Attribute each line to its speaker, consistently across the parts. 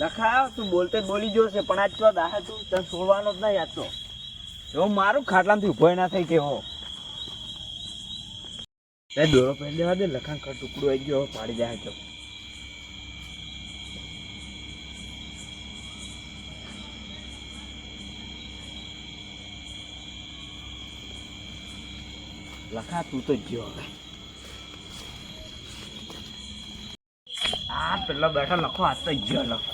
Speaker 1: લખા તું બોલતે જ બોલી છે, પણ આજ તો દાહે તું તને છોડવાનો જ નહીં આજ તો. જો મારું ખાટલામાંથી ઊભો ના થઈ કેવો દોરો પહેરી દેવા દે, લખાણ ટુકડો આવી ગયો પાડી જાય તો લખા તું જો આ પેલા બેઠા લખો, આ તો જો લખો.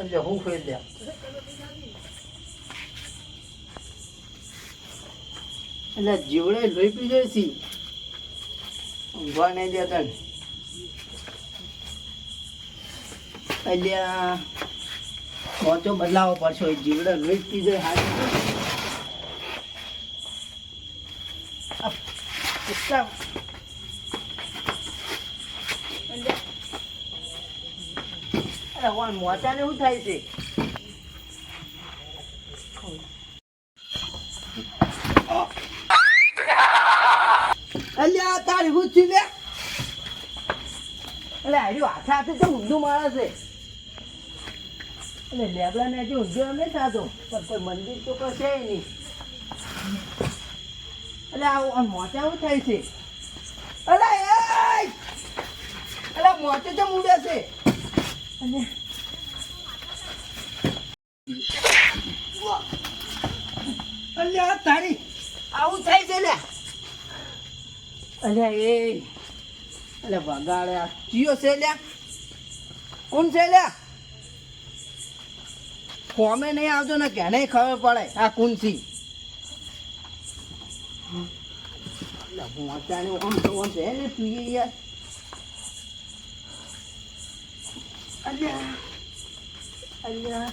Speaker 2: એટલે હું ફેર દે એટલે જીવડે લોહી પી છે ઊંઘવા નહીં દેતા. એટલે મોચો બદલાવો પડશો એ જીવડે લોહી જાય, હાથ કેટલા અરે શું થાય છે? અલ્યા, તારી હું છું લે. એટલે હાર્યું હાથે હાથે તો ઊંધું મારે છે. એટલે લેબડા ને હજી ઊંધો એમ નહીં થતો, પણ કોઈ મંદિર તો કશે નહીં. એટલે આવું થાય છે. અલે અલા મોચે તો મૂડે છે. અને અલ્યા તારી આવું થાય છે લે અલ્યા એ! અલ્યા વગાડ્યા. આ છે લ્યા? કોણ છે લ્યા? ફોમે નહીં આવતો ને કે નહીં ખબર પડે આ અલ્યા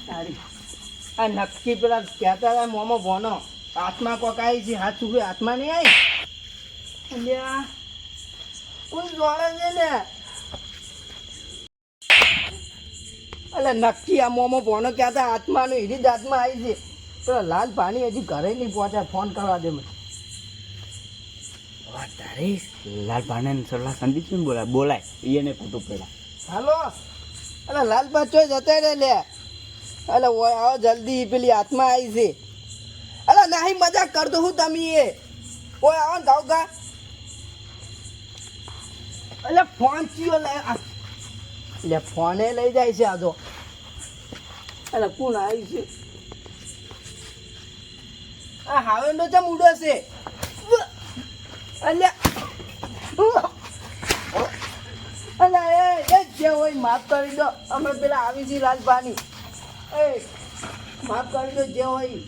Speaker 2: આ નક્કી પેલા કહેતા હતા મોમો ભોનો. હાથમાં કોક આવી છે હાથ ચૂકે હાથમાં નહીં આવી? કોણ જોડે છે ને. અલે નક્કી આ મોમો ભોનો હતા હાથમાં હીરી દાંતમાં આવી છે. પેલા લાલ પાણી હજી ઘરે નહીં પહોંચ્યા ફોન કરવા દે મને.
Speaker 1: તારે લાલ પાણી સરલા સંદીપ ને બોલાય બોલાય એને કુટુંબ પેલા.
Speaker 2: હાલો. અરે લાલ પાછો જતા રે લે. અલે ઓય આવો જલ્દી પેલી હાથમાં આવી છે. અરે નહીં મજાક કરતો હું તમે એ. ઓય આવો ને ગાવ ગા. અલે ફોન ચિયો લે આ. લે ફોને લઈ જાય છે આ તો અલે કોણ આવી છે? આ હાવેન્ડો ચમ ઉડે છે? અલ્યા. એ જે હોય માફ કરી દો. અમે પેલા આવી છીએ લાલપાની એ, માફ કરી દો જે હોય.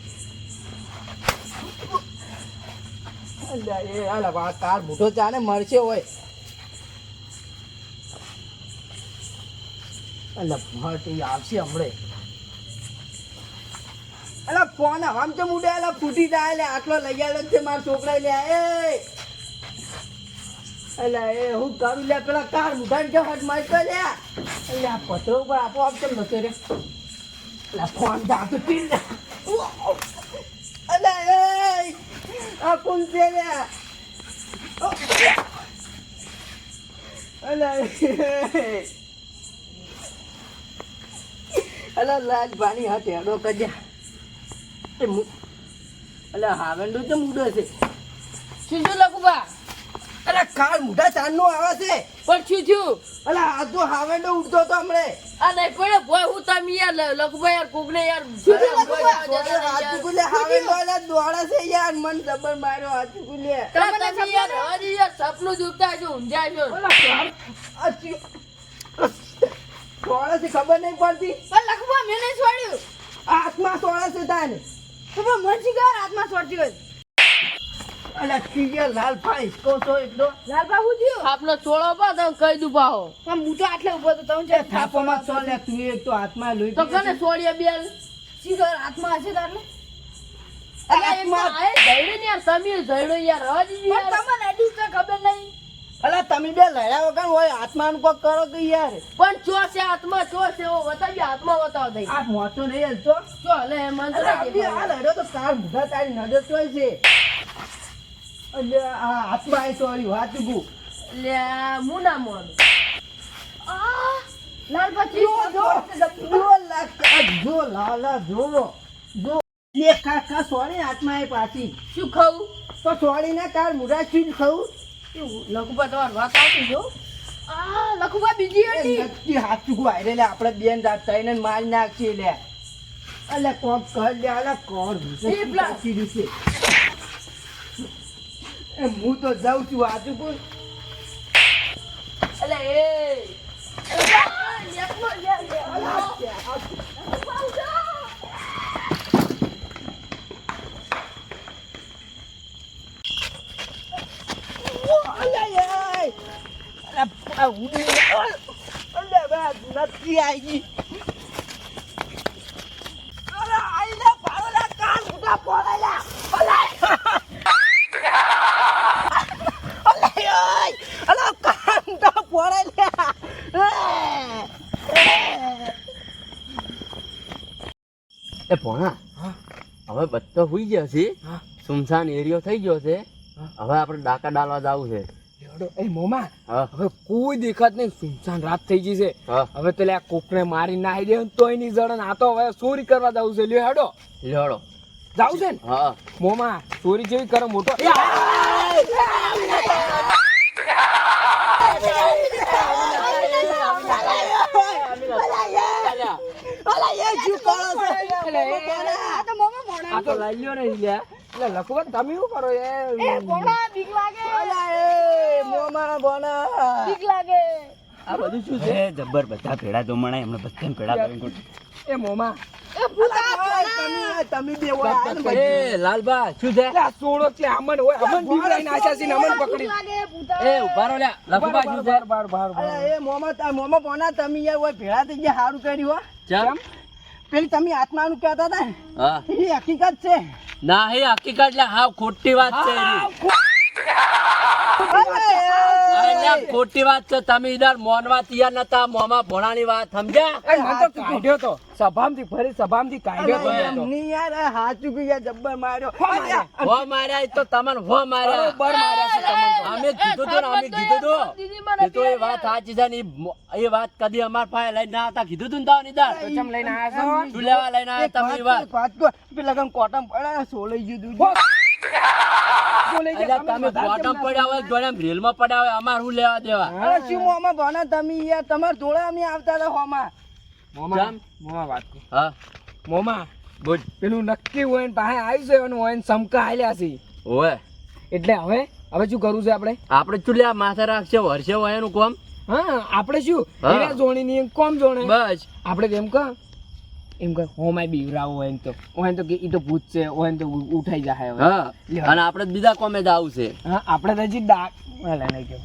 Speaker 2: અલ્યા, એ અલા કાર બુઢો ચાને મળશે હોય. અલા ફટી આવશે હમણે. અલા ફોન આમ તો ફૂટી જાય લે આટલો છે મારા છોકરા લે એ! અલા, એ, હું કરું લે પેલા કાર મુઢાને જો હટ માર એટલે આ પત્રો ઉપર આપો આપ કેમ અલા, ફોન જાતો લે. અલા, એ! આ કોણ છે લે અલા એ અલા લાજ પાણી હાથ હેડો કજ્યા એ મુ અલા હાવેન્ડો તો મૂડો છે?
Speaker 3: શું શું લખું બા
Speaker 2: મોટા મુઢા આવે છે.
Speaker 3: પણ શું
Speaker 2: અલા આ તો હાવેન્ડો ઉડતો તો હમણે.
Speaker 3: આ નહીં પડે ભોય હું તમે યાર લ- યાર કોકને યાર
Speaker 2: હાવેન્ડો અલા દોડા છે યાર મન જબર માર્યો હાચું કુલે
Speaker 3: તમે તમે યાર હજી યાર સપનું જોતા છો ઊંઝા છો
Speaker 2: અલા સોળે છે ખબર નહીં પડતી.
Speaker 3: પણ લખવા મેં નહીં છોડ્યું.
Speaker 2: આત્મા સોળે છે તાને
Speaker 3: તો પણ મનસી ઘર હાથમાં છોડતી હોય
Speaker 2: અલા ટીયા લાલભાઈ ઇસકો તો એટલો?
Speaker 3: લાલબા હું થયું? આપનો ચોળો પા તમે કહી દઉં પાહો. પણ હું તો આટલે ઊભો તો તમે
Speaker 2: થાપોમાં સો લે તું એક તો હાથમાં લોહી
Speaker 3: તો કને
Speaker 2: છે.
Speaker 3: છોડીએ બેલ? શીખર હાથમાં હશે તારને અલ્યા એક તો
Speaker 2: હાથમાં-
Speaker 3: જઈડે ને યાર સમીર જઈડો યાર હજી યાર. તમને ખબર નહીં.
Speaker 2: અલા તમે બે લડ્યા વગર હોય આત્માનું કોક કરો કે યાર?
Speaker 3: પણ ચો છે હાથમાં ચો છે? ઓ બતાવી આત્મા બતાવ દઈ.
Speaker 2: આ મોટો નહીં હલતો
Speaker 3: ચો. લે મન તો
Speaker 2: આ લડ્યો તો કાર મુઢા તારી નજર તોય છે. અલે આ આત્મા એ સોરી વાત ગુ
Speaker 3: લે હું ના મોન આ લાલ પછી
Speaker 2: જો જો જો લાખ આ જો લાલા જો જો એ કા કા સોરી આત્મા એ પાછી.
Speaker 3: શું ખાવું
Speaker 2: તો સોરી ના કાર મુઢા છું ખાવું
Speaker 3: લખુબા તમાર વાત આવતી જો આ લખુબા બીજી હતી.
Speaker 2: નક્કી હાથ આયરે લે આપણે બેન રાત થઈને મારી નાખીએ લે. અલે કોક કર લે અલે કોણ
Speaker 3: એ પેલા-
Speaker 2: કીધું છે? એ હું તો જાઉં છું આજુ ચૂકું
Speaker 3: અલે એ અલે આ, લેખમાં લે, લે. લખુબા ઉઠો.
Speaker 2: નથી આવી અરે કાન ઉડા પોળેલા અલે ઓય અલે કાન ઉડા પોળેલા
Speaker 4: એ પોણા હવે બધો હુઈ ગયો છે. સુમસાન એરિયો થઈ ગયો છે. હવે આપણે ડાકા ડાલવા જવું છે.
Speaker 5: એ મોમા
Speaker 4: હા.
Speaker 5: હવે કોઈ દેખાત નહીં સુનસાન રાત થઈ ગઈ છે. હવે પેલા આ કોકને મારી નાહી દે તોય નહીં જડન આ તો હવે ચોરી કરવા જવું છે. લ્યો હેડો.
Speaker 4: લેવડો
Speaker 5: જાવ છે ને?
Speaker 4: હા.
Speaker 5: મોમા ચોરી જેવી કરો મોટો.
Speaker 3: આ તો મોમાં ભણા.
Speaker 5: આ તો લઈ લ્યો ને લે એટલે લખવા તમે શું કરો?
Speaker 3: એ
Speaker 5: એ
Speaker 3: બીક લાગે.
Speaker 2: અલા એ બોના
Speaker 3: બીક લાગે.
Speaker 4: આ બધું શું છે? જબ્બર બધા ભેડા જમણા એમને બધાને ભેડા કરીને
Speaker 5: એ મોમા.
Speaker 3: એ ભૂતા
Speaker 2: તમે તમે બે હોય આ ને બધી.
Speaker 4: એ લાલબા શું છે?
Speaker 5: સોળો છે અમન હોય અમન બીવડાઈને આશા છે અમન પકડી
Speaker 4: એ ઊભા રહો લખુબા શું છે?
Speaker 5: બાર બાર બાર
Speaker 2: એ મોમાં તા- મોમાં બોના તમે યાર હોય ભેળા થઈ ગયા સારું કર્યું હો.
Speaker 4: ચમ?
Speaker 2: પેલી તમે આત્માનું કહેતા હતા
Speaker 4: હા.
Speaker 2: એ હકીકત છે.
Speaker 4: ના હે હકીકત એટલે હા ખોટી વાત છે ખોટી વાત છે. તમે ઈધર મોનવા તૈયાર નતા. મોમાં ભોણાની વાત સમજ્યા?
Speaker 5: એ મને તો કાઢ્યો તો? સભામથી ફરી સભામથી કાઢ્યો તો.
Speaker 2: એમની યાર હાચું કે યાર જબ્બર માર્યો.
Speaker 4: હો માર્યા. તો તમન હો માર્યા
Speaker 5: બર માર્યા. છે તમન
Speaker 4: અમે કીધું તો અમે કીધું તો એ તો એ વાત સાચી છે ને એ વાત કદી અમાર પાસે લઈને ના હતા કીધું તું ને તાવ નિદાન
Speaker 5: તો ચમ લઈને આયા છો?
Speaker 4: તું લેવા લઈને
Speaker 2: આયા
Speaker 4: તમે
Speaker 2: વાત. પેલા કોટમ પડે સોલાઈ ગયું
Speaker 4: તમે બોટમ પડ્યા જોડે રેલમાં પડ્યા અમાર શું લેવા દેવા?
Speaker 2: અરે શું મોમાં ભણા તમે યાર તમારા જોડે અમે આવતા હતા હોમાં.
Speaker 5: મોમા
Speaker 4: ચમ?
Speaker 5: વાત કર.
Speaker 4: હા.
Speaker 5: મોમા
Speaker 4: બોલ.
Speaker 5: પેલું નક્કી હોય ને પાસે આવી છે અને હોય ને સમકા આલ્યા છે.
Speaker 4: ઓય
Speaker 5: એટલે હવે હવે શું કરવું છે આપણે?
Speaker 4: આપણે શું લે માથે રાખશે વર્ષે હોય એનું કોમ?
Speaker 5: હા આપણે શું?
Speaker 4: હા.
Speaker 5: જોણી ની કોમ જોણે
Speaker 4: બસ.
Speaker 5: આપણે કેમ કહ એમ કહ હોમાય બીવરાવો હોય ને તો. ઓહેન તો કે ઈ તો ભૂત છે ઓહેન તો ઉઠાઈ જાય હવે.
Speaker 4: હા. અને આપણે બીજા કોમે જ આવશે.
Speaker 5: હા આપણે તો હજી ડાક અલા નહીં કે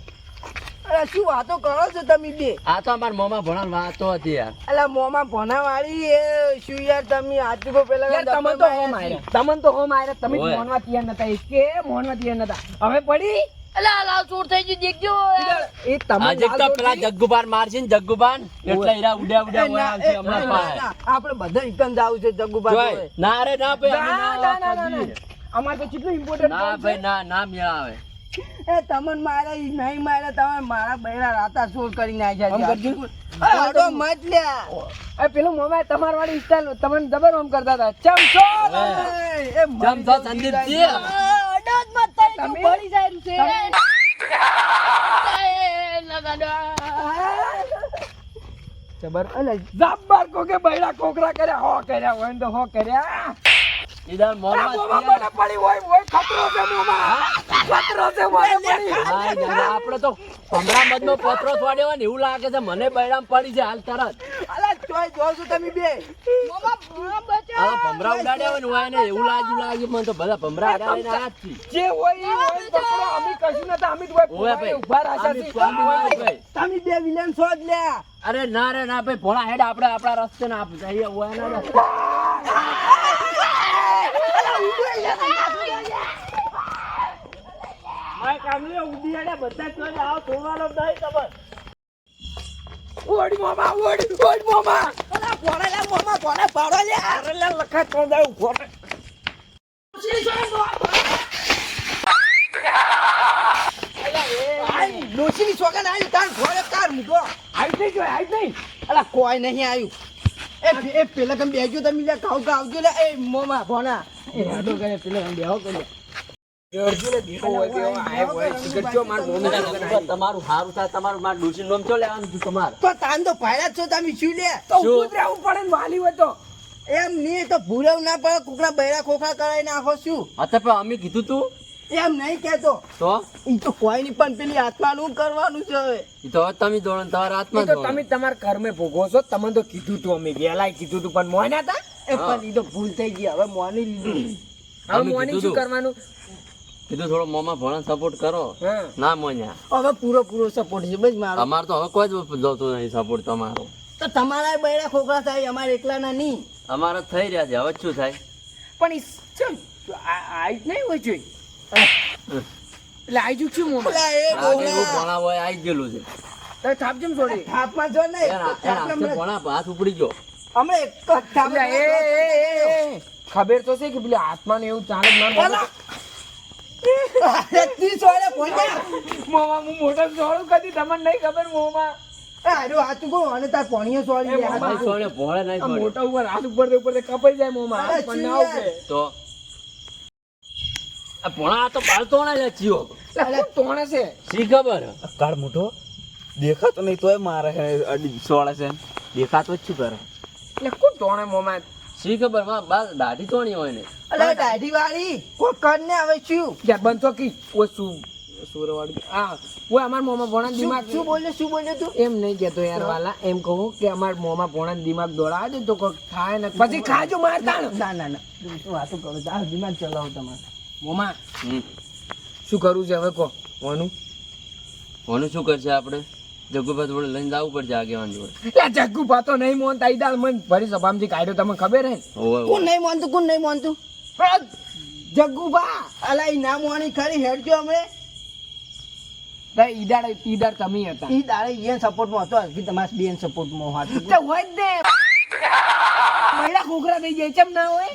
Speaker 2: અરે શું વાતો કરો છો તમે બે?
Speaker 4: આ તો અમાર મોમાં ભણાવ વાતો હતી યાર.
Speaker 2: અલા મોમાં ભણા વાળી એ શું યાર તમે આજકો પેલા
Speaker 5: યાર તમે તો હોમ આયરા તમને તો હોમ આયરા તમે. મોનવા તૈયાર નતા એ કે મોનવા તૈયાર નતા. હવે પડી?
Speaker 3: અલે આ ચોર થઈ ગયું દેખજો.
Speaker 5: એ તમે
Speaker 4: આજે તો પેલા જગ્ગુબાન મારશે ને જગ્ગુબાન એટલે હીરા ઉડ્યા ઉડ્યા હોય આવશે હમણાં પાસે
Speaker 2: આપણે બધા એકમ જાવું છે જગ્ગુબા
Speaker 4: ના રે ના ભાઈ
Speaker 5: ના
Speaker 4: ના
Speaker 5: ના ના ના
Speaker 4: કરીએ.
Speaker 5: અમારે તો કેટલું ઇમ્પોર્ટન્ટ
Speaker 4: ના ભાઈ ના ના મેળ
Speaker 2: એ તમને મારા ઈ નહીં મારા તમે મારા બૈરા રાતા સોર કરી નાખ્યા. અરે મત લ્યા
Speaker 5: એ પેલું મોબાઈલ તમાર વાળી સ્ટાઈલ તમને જબર ઓમ કરતા હતા. ચમચો
Speaker 2: એ
Speaker 4: તો
Speaker 2: જાઉં
Speaker 4: સંદીપ
Speaker 2: જીરાય.
Speaker 3: આ
Speaker 4: જી.
Speaker 3: અડદમાં તઈ તો
Speaker 5: તમે-
Speaker 3: ભળી જાય છે.
Speaker 5: જબર. અલે જબ્બર કો કે બૈરા કોકરા કર્યા હો કર્યા હોય ને તો હો કર્યા
Speaker 4: ઈધર
Speaker 5: આ
Speaker 4: મોમાં
Speaker 5: મોમાં પડી હોય હોય ખતરો છે મોમાં. ખતરો છે
Speaker 4: ને, ને આપણે તો ભમરા મધનો પથરો છોડ્યો હોય ને એવું લાગે છે મને બૈરામ પડી છે હાલ તરત.
Speaker 2: ચોય જો છો તમે બે.
Speaker 3: મોમાં ભણા બચા
Speaker 4: હવે ભમરા ઉડાડ્યા ને હોય ને એવું લાગ્યું લાગ્યું મને તો બધા ભમરા અડાડીને આયા જ છે.
Speaker 5: જે હોય એ હોય પકડો અમે કશું નતા અમે તો
Speaker 4: ભાઈ.
Speaker 5: ઊભા રાખ્યા
Speaker 4: અમે ના
Speaker 2: તમે બે વિલન છો જ લ્યા.
Speaker 4: અરે ના રે ના ભાઈ ભોળા હેડ આપણે આપણા રસ્તે ના જઈએ હોય
Speaker 1: કામલે ઉડી બધા જોડે આવો ધોવાનો
Speaker 5: ઓડ મોમા ઓડ ઓડ મોમા.
Speaker 2: અલા ભોળા લે મોમાં ભોળા પાડો લે.
Speaker 1: અરે લે લખા તો દાવ ફોટો
Speaker 2: આઈ ડોશીની છોકરા આવી તાર ઘોડે કાર મૂકો.
Speaker 5: આવી નહીં જોય આઈ નહીં.
Speaker 2: અલા કોઈ નહીં આવ્યું એ એ પેલા તમે બેજો તમે લે ખાવ લે એ મોમાં ભોણા. એ હાડો કરે પેલા તમે બેહો
Speaker 4: તમારું સારું થાય તમારું માર ડોશી નોમ ચો લેવાનું હતું તમારે?
Speaker 2: તો તાન તો પાડ્યા છો તમે શું લે?
Speaker 5: તો ઉભું પડે ને વાલી હોય તો.
Speaker 2: એમ નહીં તો ભૂરવ ના પડે કોકના બૈરા ખોખા કરાવી નાખો શું?
Speaker 4: અત્યારે પણ અમે કીધું તું.
Speaker 2: એમ નહીં કેતો
Speaker 4: તો?
Speaker 2: ઈ તો કોઈ નહીં પણ પેલી આત્માનું કરવાનું છે હવે.
Speaker 4: ઈ તો તમે તમારા
Speaker 5: તો તમે તમારા કર્મે ભોગવો છો તમને તો કીધું તું અમે વહેલાય કીધું તું પણ મોન હતા?
Speaker 2: એ પણ ઈ તો ભૂલ થઈ ગઈ હવે મોની લીધું.
Speaker 5: હવે મોની શું કરવાનું?
Speaker 4: કીધું થોડો મોમાં ભણો સપોર્ટ કરો. ના મોન્યા
Speaker 2: હવે પૂરો પૂરો સપોર્ટ છે. બસ મારો.
Speaker 4: અમાર તો હવે કોઈ જ જોતું નહીં સપોર્ટ તમારો.
Speaker 2: તો તમારા બૈરા ખોખરા થાય અમારે એકલાના નહીં.
Speaker 4: અમારે થઈ રહ્યા છે. હવે શું થાય?
Speaker 5: પણ ચમ આ આઈ જ નહીં હોય જોઈ. એટલે આઈ જુ છું મોમાં.
Speaker 2: અલા, એ
Speaker 4: આ કે
Speaker 2: બોલા.
Speaker 4: ભણા હોય આવી જ ગયેલું છે.
Speaker 5: તો થાપ જેમ છોડી.
Speaker 2: થાપમાં જો નહીં
Speaker 4: ભણા હાથ ઉપડી ગયો.
Speaker 2: અમે એક
Speaker 5: એટલે એ, એ, ખબર તો છે કે પેલી આત્માને એવું ચાલે જ ના
Speaker 2: અલા! અરે, ત્રીસ
Speaker 5: મોમાં હું મોટા છોડું કદી તમને નહીં ખબર મોમાં.
Speaker 2: એ હારું હાચું અને તાર પોણીએ સોળી
Speaker 5: એ
Speaker 2: લે.
Speaker 5: મોમાં.
Speaker 4: નહીં સોળે ભોળે નહીં
Speaker 5: આ મોટા ઉપર હાથ ઉપર ઉપર કપાઈ જાય મોમાં પણ ના.
Speaker 4: તો? આ તો બાળ તોડા લે ચિયો
Speaker 5: એટલે તોણે છે?
Speaker 4: સી ખબર?
Speaker 1: કાળ મોટો. દેખાતો નહીં તોય મારે અડી સોળે છે. દેખાતો જ શું કરે?
Speaker 5: એટલે કોણ તોણે મોમાં?
Speaker 4: શી ખબરમાં બસ દાઢી તોણી હોય ને?
Speaker 2: અલા, દાઢી વાળી કોઈ કર ને હવે શું?
Speaker 5: યાર બન તો કી. ઓ શું સુરવાડી આ ઓય અમાર મોમાં ભોણા દિમાગ
Speaker 2: શું બોલ્યો શું બોલ્યો તું?
Speaker 5: એમ નહીં કેતો યાર વાલા. એમ કહું કે અમાર મોમાં ભણા દિમાગ દોડાવે દે તો કોઈ થાય ને પછી ખાજો મારતા ને.
Speaker 2: ના ના ના. તું વાતો કરો તાર દિમાગ ચલાવો તમારે.
Speaker 5: મોમાં.
Speaker 4: હમ.
Speaker 5: શું કરવું છે હવે કહો ઓનું?
Speaker 4: ઓનું શું કરશે આપણે? જગ્ગુભાઈ જોડે લઈને જવું પડશે આગેવાન જોડે
Speaker 5: એટલે જગ્ગુ પાતો નહીં મોન તાઈ દાલ મન ભરી સભામથી કાઢ્યો તમને ખબર હે
Speaker 2: કોણ નહીં માનતું કોણ નહીં માનતું?
Speaker 5: જગ્ગુ બા
Speaker 2: અલા ઈ ના મોની ખરી હેડજો અમે
Speaker 5: ઈદાડે ઈદાડ તમે હતા.
Speaker 2: ઈ દાડે ઈયન સપોર્ટમાં હતો હજી તમારા બેન સપોર્ટમાં હાથું
Speaker 5: તો. હોય જ ને. મહિલા ખોખરા થઈ જાય ચમ ના હોય?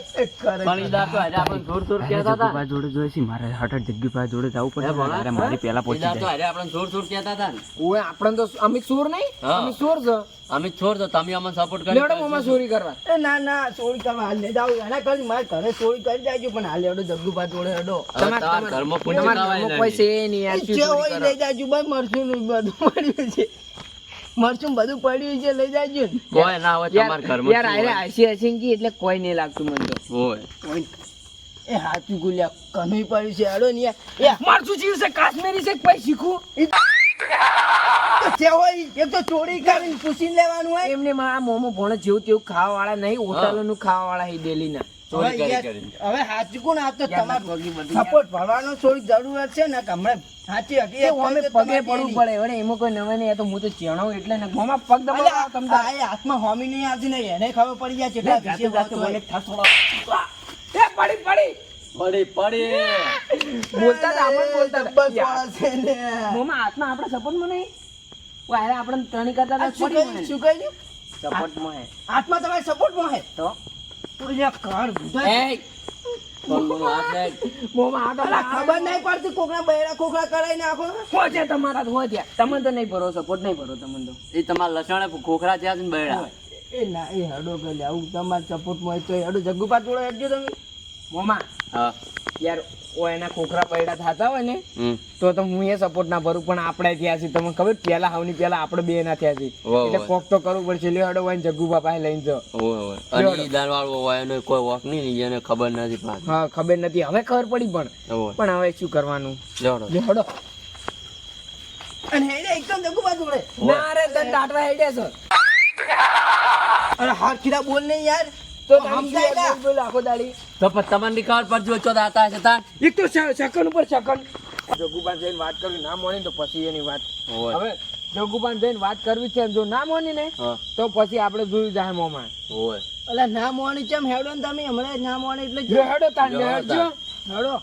Speaker 4: પણ તો આજે આપણને જોર જોર કહેતા હતા.
Speaker 1: જોડે જોઈએ છે મારે હઠ જગ્ગીભાઈ જોડે જવું
Speaker 4: હે
Speaker 1: અરે મારી પેલા
Speaker 4: ઈ દાર તો આજે આપણને જોર જોર કહેતા હતા
Speaker 5: ઓય આપણને તો અમે ચોર નહીં? અમે ચોર છે?
Speaker 4: અમે છોડ દો તમે અમને સપોર્ટ કરી
Speaker 5: લેવડો મોમાં ચોરી કરવા.
Speaker 2: એ ના ના ચોરી કરવા હાલ લઈ જાવ એના કરી મારે ઘરે ચોરી કરી જાજો પણ હાલ જગ્ગુભા જોડે હેડો.
Speaker 4: ઘરમાં
Speaker 5: તમારા
Speaker 4: નહીં.
Speaker 5: છે નહીં
Speaker 2: જે
Speaker 5: ચોરી
Speaker 2: હોય લઈ જાજો ભાઈ મરચું નું બધું પડ્યું છે. મરચું બધું પડ્યું છે લઈ જાજો.
Speaker 4: કોઈ ના હોય તમારા ઘર
Speaker 5: યાર
Speaker 4: શું
Speaker 5: આયરે
Speaker 4: હોય?
Speaker 5: હસી હસી કી એટલે કોઈ નહીં લાગતું મને તો.
Speaker 4: હોય.
Speaker 2: એ હાચું ગુલ્યા કમી પડ્યું છે હેડો ને યાર. એ
Speaker 5: મારશું જીવ છે કાશ્મીરી છે કોઈ શીખું?
Speaker 2: હોય તો ચોરી કરીને પૂછી લેવાનું હોય.
Speaker 5: એમને આ મોમો ભોણે જેવું તેવું ખાવા વાળા નહીં હોટલો નું ખાવા વાળા હી ડેલી ના
Speaker 2: હવે હાચું કોણ આ તો તમારે. સપોર્ટ ભરવાનો થોડી જરૂરત છે ને હમણાં સાચી
Speaker 5: હતી
Speaker 2: અમે
Speaker 5: પગે પડવું પડે વળે એમાં કોઈ નવે નહીં તો હું તો ચેણો એટલે ને મોમાં પગ દબાવ તમને
Speaker 2: આ હાથમાં હોમી નહીં આવતી ને એને ખબર પડી જાય કેટલા વિશે વાત હોય.
Speaker 5: એ પડી પડી.
Speaker 4: પડી પડી.
Speaker 5: બોલતા આપણે બોલતા
Speaker 2: બસ છે ને.
Speaker 5: મોમાં હાથમાં આપણા સપોર્ટમાં નહીં વાયરા આપણે ત્રણી કરતા
Speaker 2: શું કહ્યું? શું કહ્યું?
Speaker 5: સપોર્ટમાં હે
Speaker 2: હાથમાં તમારે સપોર્ટમાં હે
Speaker 5: તો?
Speaker 2: તું કાર
Speaker 4: હાથ
Speaker 2: અલા, ખબર નહીં પડતી કોકના બૈરા ખોખરા કરાઈ નાખો.
Speaker 5: તમારા તો હો ત્યાં તમને તો નહીં ભરો સપોર્ટ નહીં ભરો તમને તો.
Speaker 4: એ તમારા લસણ ખોખરા થયા છે ને બૈડા
Speaker 2: એ ના એ હડો કે આવું તમારે સપોર્ટમાં હોય તો હડો જગ્ગુપા જોડે હેડજો તમે.
Speaker 5: મોમાં
Speaker 4: હા.
Speaker 5: યાર ઓ એના ખોખરા પૈડા થતા હોય ને તો તો હું એ સપોર્ટ ના ભરું પણ આપણે થયા છીએ. તમને ખબર પેલા હાવની પેલા આપણે બે ના થયા
Speaker 4: છીએ.
Speaker 5: એટલે કોક તો કરવું પડશે. લ્યો હડો વાઈને જગ્ગુ બાપા લઈને
Speaker 4: જો અને દાનવાળો હોય એને કોઈ વોક નહીં ને એને ખબર નથી
Speaker 5: હા ખબર નથી. હવે ખબર પડી પણ. પણ હવે શું કરવાનું?
Speaker 4: લેવડો
Speaker 5: લ્યો હડો.
Speaker 2: અને હેડે એકદમ જગ્ગુપા જોડે
Speaker 5: ના રે તને હેડ્યા છે.
Speaker 2: અરે હાથ કીધા બોલ નહીં યાર.
Speaker 5: તો
Speaker 2: સમજાય લા.
Speaker 5: બોલ આખો દાડી
Speaker 4: તો પણ તમારી ખબર પડજો ચો દાતા હશે તાર
Speaker 5: એક તો સેકન્ડ ઉપર સેકન્ડ જગ્ગુબાન જઈને વાત કરવી ના મોની તો પછી એની વાત. હવે જગ્ગુબાન જઈને વાત કરવી છે જો ના મોની ને તો પછી આપણે જોયું જાય મોમાં.
Speaker 4: ઓય
Speaker 2: એટલે ના મોણી કેમ હેડો ને તમે? હમણાં ના મોણી એટલે
Speaker 5: હેડો લ્યો
Speaker 2: હેડો.